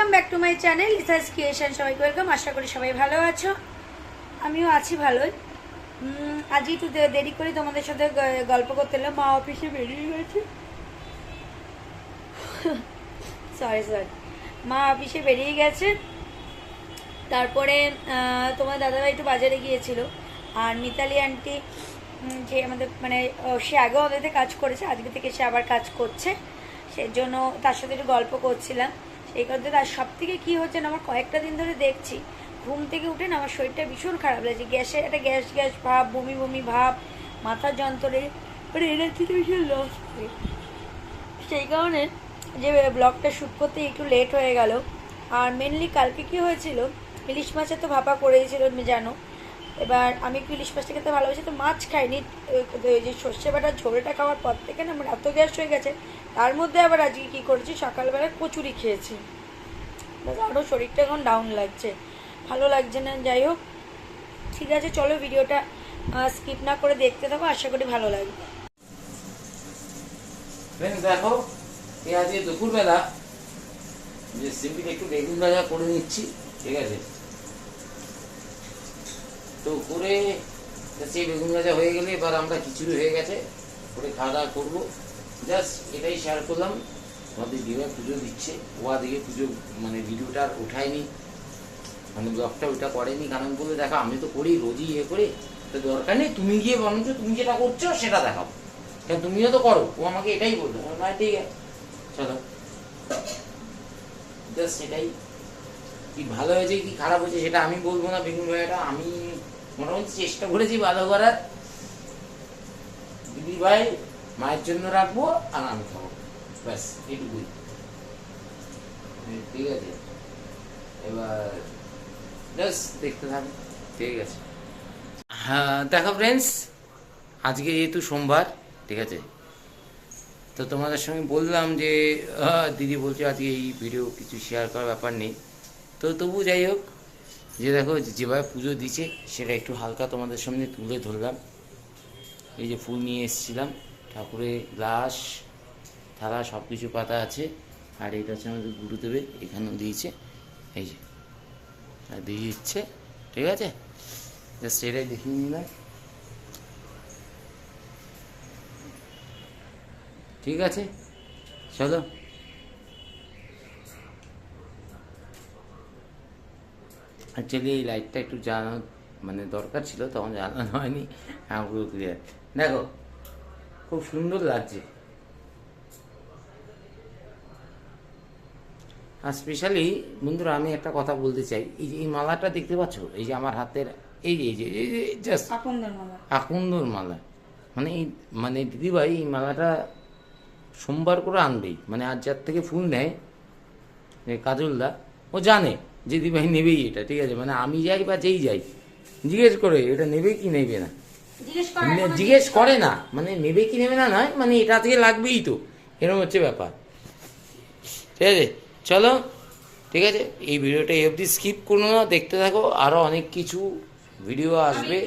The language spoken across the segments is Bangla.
Welcome back to my channel Lisa's creation সবাইকে ওয়েলকাম আশা করি সবাই ভালো আছো। আমিও আছি ভালোই উম, আজ একটু দেরি করে তোমাদের সাথে গল্প করতে এলাম। মা অফিসে বেরিয়ে গেছে। সরি সরি মা অফিসে বেরিয়ে গেছে। তারপরে তোমার দাদাভাই একটু বাজারে গিয়েছিল। আর মিতালি আন্টি যে আমাদের মানে সে আগেও আমাদের কাজ করেছে আজকে থেকে সে আবার কাজ করছে। সেই জন্য তার সাথে একটু গল্প করছিলাম। সেই করতে আর সব থেকে কী হচ্ছে না, আমার কয়েকটা দিন ধরে দেখছি, ঘুম থেকে উঠে না আমার শরীরটা ভীষণ খারাপ লাগছে, গ্যাসে একটা গ্যাস গ্যাস ভাব, বমি বমি ভাব মাথার যন্ত্রণে মানে এনার্জিতে ভীষণ লস সেই কারণে যে ব্লগটা শ্যুট করতে একটু লেট হয়ে গেল, আর মেনলি কালকে কি হয়েছিল, ইলিশ মাছের তো ভাপা করেছিল তুমি জানো এবার আমি একটু ইলিশ মাছটা খেতে ভালোবাসি, তো মাছ খাইনি। ওই যে সর্ষে বাটার ঝোলটা খাওয়ার পর থেকে না আমার এত গ্যাস হয়ে গেছে, তার মধ্যে আবার আজকে কী করেছি, সকালবেলা কচুরি খেয়েছি। আরও শরীরটা এখন ডাউন লাগছে। ভালো লাগছে না, যাই হোক। ঠিক আছে, চলো ভিডিওটা স্কিপ না করে দেখতে থাকো, আশা করি ভালো লাগবে। দেখো আজকে দুপুরবেলা একটু বেগুন ভাজা করে নিচ্ছি, ঠিক আছে? তো করে সেই বেগুন ভাজা হয়ে গেলে এবার আমরা খিচুড়ি হয়ে গেছে। করে খাওয়া দাওয়া করব। জাস্ট এটাই শেয়ার করলাম। আমাদের দিদা পুজো দিচ্ছে। ও দিকে পুজো মানে ভিডিওটা আর ওঠায়নি। মানে ব্লগটা ওটা করেনি। কারণ বলে দেখো আমি তো করি রোজই ইয়ে করে। তো দরকার নেই তুমি গিয়ে বরঞ্চ তুমি যেটা করছ সেটা দেখাও। কেন তুমিও তো করো। ও আমাকে এটাই বলল। আমি বললাম, ঠিক আছে। চলো। জাস্ট সেটাই কি ভালো হয়েছে, কি খারাপ হয়েছে সেটা আমি বলব না বেগুন ভাইয়াটা। আমি মোটামুটি চেষ্টা করেছি ভালো করার। দিদি ভাই, মায়ের জন্য রাখব আর আমি খাব। ব্যাস, এটুকুই। ঠিক আছে। এবার জাস্ট দেখতে থাকো। ঠিক আছে। হ্যাঁ দেখো ফ্রেন্ডস আজকে যেহেতু সোমবার, ঠিক আছে? তো তোমাদের সঙ্গে বললাম যে দিদি বলছে আজকে এই ভিডিও কিছু শেয়ার করার ব্যাপার নেই। তো তবু যাই হোক, যে দেখো যেভাবে পুজো দিচ্ছে, সেটা একটু হালকা তোমাদের সামনে তুলে ধরলাম। এই যে ফুল নিয়ে এসেছিলাম, ঠাকুরের গ্লাস, থালা সব কিছু পাতা আছে। আর এটা হচ্ছে আমাদের গুরুদেবের এখানেও দিয়েছে। এই যে, আর দিয়ে দিচ্ছে, ঠিক আছে? জাস্ট এটাই দেখিয়ে নিলাম। ঠিক আছে? চলো। অ্যাকচুয়ালি এই লাইটটা একটু জানানো মানে দরকার ছিল তখন জানানো হয়নি। হ্যাঁ ক্লিয়ার দেখো খুব সুন্দর লাগছে। আর স্পেশালি বন্ধুরা আমি একটা কথা বলতে চাই। এই যে এই মালাটা দেখতে পাচ্ছ? এই যে আমার হাতের এই যে এই যে এই যে জাস্ট আকন্দর মালা। মানে এই মানে দিদিভাই এই মালাটা সোমবার করে আনবেই। মানে আজ যার থেকে ফুল নেয় কাজলদা ও জানে। যে দিদিভাই নেবেই এটা ঠিক আছে? মানে আমি যাই বা যেই যাই জিজ্ঞেস করে এটা নেবে কি নেবে না? জিজ্ঞেস করে না। মানে নেবে কি নেবে না নয় মানে এটা থেকে লাগবেই তো। এরকম হচ্ছে ব্যাপার। ঠিক আছে? চলো ঠিক আছে? এই ভিডিওটা এই অবধি স্কিপ করো না। দেখতে থাকো আরও অনেক কিছু ভিডিও আসবে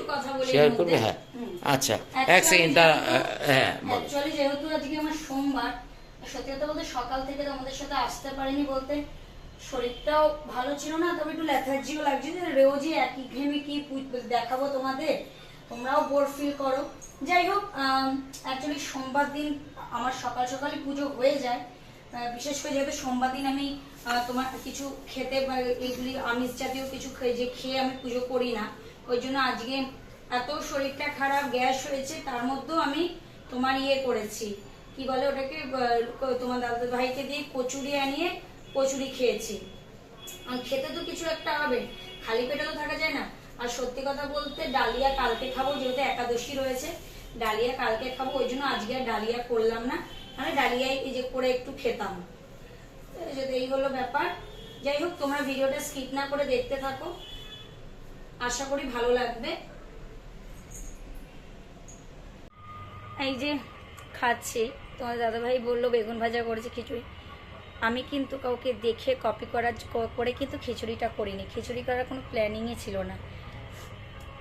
শেয়ার করবে? হ্যাঁ। আচ্ছা এক সেকেন্ড জানো তো, হ্যাঁ অ্যাকচুয়ালি যেহেতু আজকে আমার সোমবার সত্যি কথা বলতে সকাল থেকে তোমাদের সাথে আসতে পারিনি বলতে। শরীরটাও ভালো ছিল না, তবে একটু ল্যাথার্জিও লাগছে। যে রোজই একই ঘেমে কি দেখাবো তোমাদের। তোমরাও বোর ফিল করো। যাই হোক অ্যাকচুয়ালি সোমবার দিন আমার সকাল সকালই পুজো হয়ে যায়। বিশেষ করে যেহেতু সোমবার দিন আমি তোমার কিছু খেতে বা এইগুলি আমিষ জাতীয় কিছু খে- যে খেয়ে আমি পুজো করি না, ওই জন্য আজকে এত শরীরটা খারাপ, গ্যাস হয়েছে, তার মধ্যেও আমি তোমার ইয়ে করেছি। কি বলে ওটাকে তোমার দাদা ভাইকে দিয়ে কচুরি আনিয়ে কচুরি খেয়েছি। খেতে তো কিছু একটা হবে, খালি পেটে তো থাকা যায় না। আর সত্যি কথা বলতে ডালিয়া কালকে খাব, যেহেতু একাদশী রয়েছে, ডালিয়া কালকে খাব, ওই জন্য আজকে আর ডালিয়া করলাম না। মানে ডালিয়াই এই যে করে একটু খেতাম। এই যে এই হলো ব্যাপার। যাই হোক, তোমরা ভিডিওটা স্কিপ না করে দেখতে থাকো। আশা করি ভালো লাগবে। এই যে খাচ্ছি, তোমার দাদাভাই বলল বেগুন ভাজা করেছে খিচুড়ি। আমি কিন্তু কাউকে দেখে কপি করার করে কিন্তু খিচুড়িটা করিনি। খিচুড়ি করার কোনো প্ল্যানিংই ছিল না।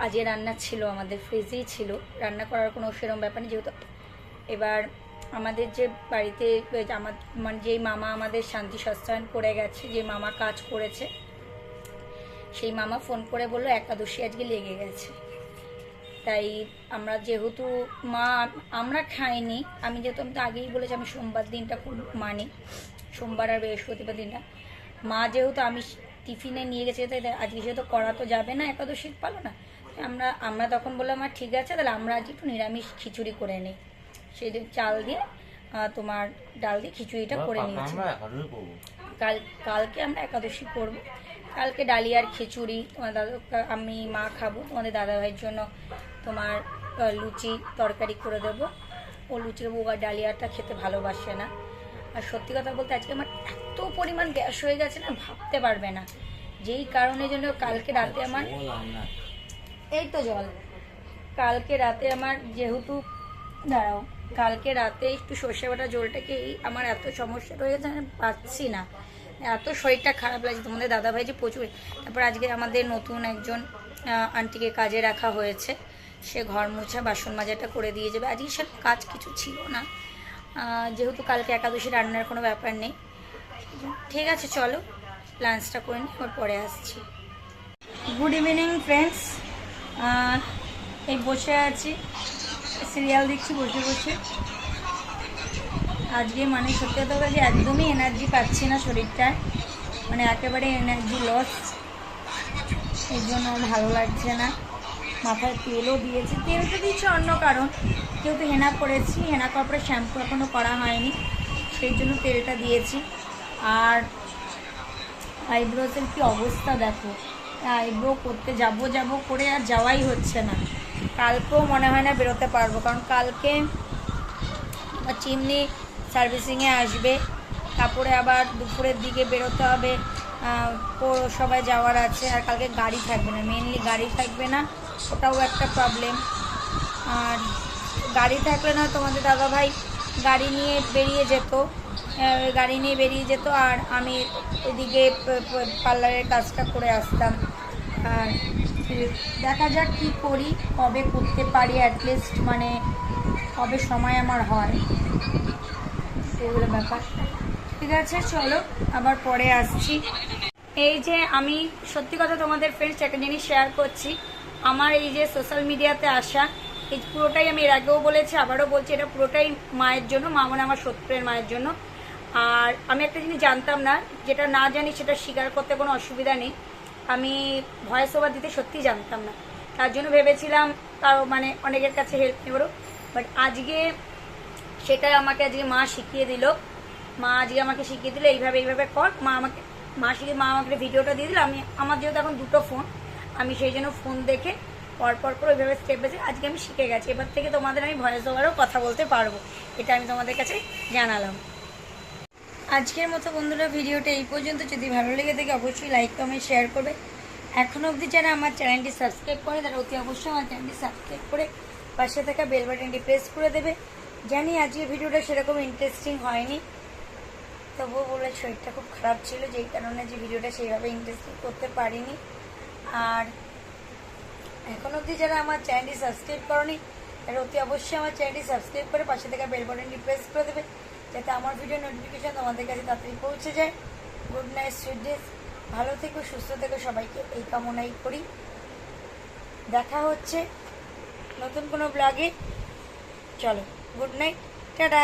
আজকে রান্না ছিল, আমাদের ফ্রিজেই ছিল। রান্না করার কোনো সেরকম ব্যাপার নেই, যেহেতু এবার আমাদের যে বাড়িতে, আমার মানে যেই মামা আমাদের শান্তি সস্তায়ন করে গেছে, যে মামা কাজ করেছে, সেই মামা ফোন করে বলল, একাদশী আজকে লেগে গেছে। তাই আমরা যেহেতু, মা, আমরা খাইনি, আমি যেহেতু, আমি তো আগেই বলেছি, আমি সোমবার দিনটা মানি। সোমবার আর বৃহস্পতিবার দিনটা মা যেহেতু আমি টিফিনে নিয়ে গেছে তাই আজকে যেহেতু করা তো যাবে না একাদশীর পালো না। আমরা আমরা তখন বললাম আমার ঠিক আছে তাহলে আমরা আজ একটু নিরামিষ খিচুড়ি করে নিই। সেই দিন চাল দিয়ে তোমার ডাল দিয়ে খিচুড়িটা করে নিয়েছি। কাল কালকে আমরা একাদশী করব। কালকে ডালিয়ার খিচুড়ি তোমার দাদা আমি মা খাব তোমাদের দাদা ভাইয়ের জন্য তোমার লুচি তরকারি করে দেবো। ও বউ আর ডালিয়াটা খেতে ভালোবাসে না। আর সত্যি কথা বলতে আজকে আমার এত পরিমাণ গ্যাস হয়ে গেছে না ভাবতে পারবে না। যেই কারণের জন্য কালকে রাতে আমার এই তো জল। কালকে রাতে আমার যেহেতু দাঁড়াও কালকে রাতে একটু সর্ষে বাটা জলটা খেয়েই আমার এত সমস্যা হয়ে গেছে আমি পাচ্ছি না। এত শরীরটা খারাপ লাগছে তোমাদের দাদা ভাই যে প্রচুর। তারপর আজকে আমাদের নতুন একজন আন্টিকে কাজে রাখা হয়েছে। সে ঘর মোছা বাসন মাজাটা করে দিয়ে যাবে। আজকে সে কাজ কিছু ছিল না। যেহেতু কালকে একাদশী রান্নার কোনো ব্যাপার নেই। ঠিক আছে, চলো লাঞ্চটা করে নিই পরে আসছি। গুড ইভিনিং ফ্রেন্ডস এই বসে আছি সিরিয়াল দেখছি, বসে বসে। আজকে মানে সত্যি কথা বলছি একদমই এনার্জি পাচ্ছি না শরীরটায়। মানে একেবারে এনার্জি লস এই জন্য ভালো লাগছে না। মাথায় তেলও দিয়েছি। তেলটা দিয়েছি অন্য কারণ। যেহেতু হেনা করেছি, হেনা করার পরে শ্যাম্পু এখনও করা হয়নি, সেই জন্য তেলটা দিয়েছি। আর আইব্রোসের কি অবস্থা দেখো আইব্রো করতে যাব যাব করে আর যাওয়াই হচ্ছে না। কালকেও মনে হয় না বেরোতে পারব, কারণ কালকে চিমনি সার্ভিসিংয়ে আসবে, তারপরে আবার দুপুরের দিকে বেরোতে হবে পৌরসভায় যাওয়ার আছে, আর কালকে গাড়ি থাকবে না মেনলি গাড়ি থাকবে না, ওটাও একটা প্রবলেম আর গাড়ি থাকলে না তোমাদের দাদা ভাই গাড়ি নিয়ে বেরিয়ে যেত গাড়ি নিয়ে বেরিয়ে যেত আর আমি এদিকে পার্লারের কাজটা করে আসতাম। আর দেখা যাক কী করি, কবে করতে পারি অ্যাটলিস্ট মানে কবে সময় আমার হয়। এগুলো ব্যাপার। ঠিক আছে, চলো, আবার পরে আসছি। এই যে আমি সত্যি কথা তোমাদের ফ্রেন্ডস একটা জিনিস শেয়ার করছি, আমার এই যে সোশ্যাল মিডিয়াতে আসা এই পুরোটাই আমি এর আগেও বলেছি, আবারও বলছি, এটা পুরোটাই মায়ের জন্য, মা মানে আমার শত্রুয়ের মায়ের জন্য। আর আমি একটা জিনিস জানতাম না, যেটা না জানি সেটা স্বীকার করতে কোনো অসুবিধা নেই। আমি ভয়েস ওভার দিতে সত্যিই জানতাম না। তার জন্য ভেবেছিলাম, তাও মানে অনেকের কাছে হেল্প নেব। বাট আজকে সেটা আমাকে আজকে মা শিখিয়ে দিল। মা আজকে আমাকে শিখিয়ে দিল, এইভাবে এইভাবে কর। মা আমাকে, মা শিখে মা আমাকে ভিডিওটা দিয়ে দিল। আমি, আমার যেহেতু এখন দুটো ফোন আমি সেই জন্য ফোন দেখে পর পর ওইভাবে স্টেপ বেসে আজকে আমি শিখে গেছি। এবার থেকে তোমাদের আমি ভয়েস ওভারও কথা বলতে পারব। এটা আমি তোমাদের কাছে জানালাম। আজকের মতো বন্ধুরা, ভিডিওটা এই পর্যন্ত। যদি ভালো লেগে থাকে, অবশ্যই লাইক কমেন্ট শেয়ার করবে। এখনও অবধি যারা আমার চ্যানেলটি সাবস্ক্রাইব করে তারা অতি অবশ্যই আমার চ্যানেলটি সাবস্ক্রাইব করে পাশে থাকা বেল বাটনটি প্রেস করে দেবে। জানি আজকের ভিডিওটা সেরকম ইন্টারেস্টিং হয়নি। তবুও বলে শরীরটা খুব খারাপ ছিল, যেই কারণে যে ভিডিওটা সেইভাবে ইন্টারেস্টিং করতে পারিনি। আর এখন অবধি যারা আমার চ্যানেলটি সাবস্ক্রাইব করনি, তারা অতি অবশ্যই আমার চ্যানেলটি সাবস্ক্রাইব করে পাশে থাকা বেল বাটনটি প্রেস করে দেবে, যাতে আমার ভিডিও নোটিফিকেশন তোমাদের কাছে তাড়াতাড়ি পৌঁছে যায়। গুড নাইট সুইট ডেজ ভালো থেকো, সুস্থ থেকো, সবাইকে এই কামনাই করি। দেখা হচ্ছে নতুন কোনো ব্লগে চলো গুড নাইট টাটা।